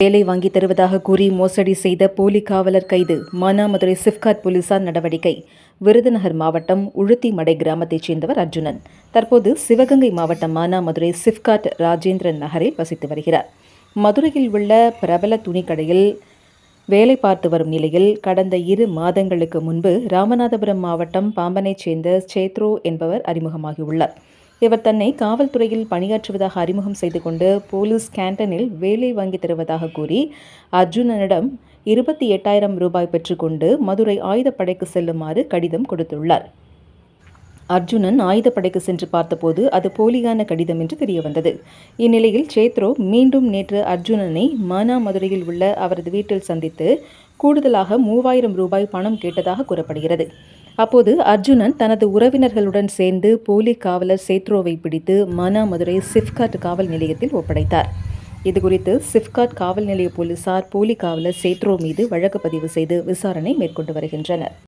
வேலை வாங்கி தருவதாக கூறி மோசடி செய்த போலி காவலர் கைது. மானாமதுரை சிப்காட் போலீசார் நடவடிக்கை. விருதுநகர் மாவட்டம் உழுத்திமடை கிராமத்தைச் சேர்ந்தவர் அர்ஜுனன். தற்போது சிவகங்கை மாவட்டம் மானாமதுரை சிப்காட் ராஜேந்திரன் நகரில் வசித்து வருகிறார். மதுரையில் உள்ள பிரபல துணிக்கடையில் வேலை பார்த்து வரும் நிலையில் கடந்த இரு மாதங்களுக்கு முன்பு ராமநாதபுரம் மாவட்டம் பாம்பனைச் சேர்ந்த சேத்ரோ என்பவர் அறிமுகமாகியுள்ளார். இவர் தன்னை காவல்துறையில் பணியாற்றுவதாக அறிமுகம் செய்து கொண்டு போலீஸ் கேண்டனில் வேலை வாங்கி தருவதாக கூறி அர்ஜுனனிடம் இருபத்தி எட்டாயிரம் ரூபாய் பெற்றுக்கொண்டு மதுரை ஆயுதப்படைக்கு செல்லுமாறு கடிதம் கொடுத்துள்ளார். அர்ஜுனன் ஆயுதப்படைக்கு சென்று பார்த்தபோது அது போலியான கடிதம் என்று தெரியவந்தது. இந்நிலையில் சேத்ரோ மீண்டும் நேற்று அர்ஜுனனை மானாமதுரையில் உள்ள அவரது வீட்டில் சந்தித்து கூடுதலாக மூவாயிரம் ரூபாய் பணம் கேட்டதாக கூறப்படுகிறது. அப்போது அர்ஜுனன் தனது உறவினர்களுடன் சேர்ந்து போலி காவலர் சேத்ரோவை பிடித்து மானாமதுரை சிப்காட் காவல் நிலையத்தில் ஒப்படைத்தார். இதுகுறித்து சிப்காட் காவல் நிலைய போலீசார் போலி காவலர் சேத்ரோ மீது வழக்கு பதிவு செய்து விசாரணை மேற்கொண்டு வருகின்றனர்.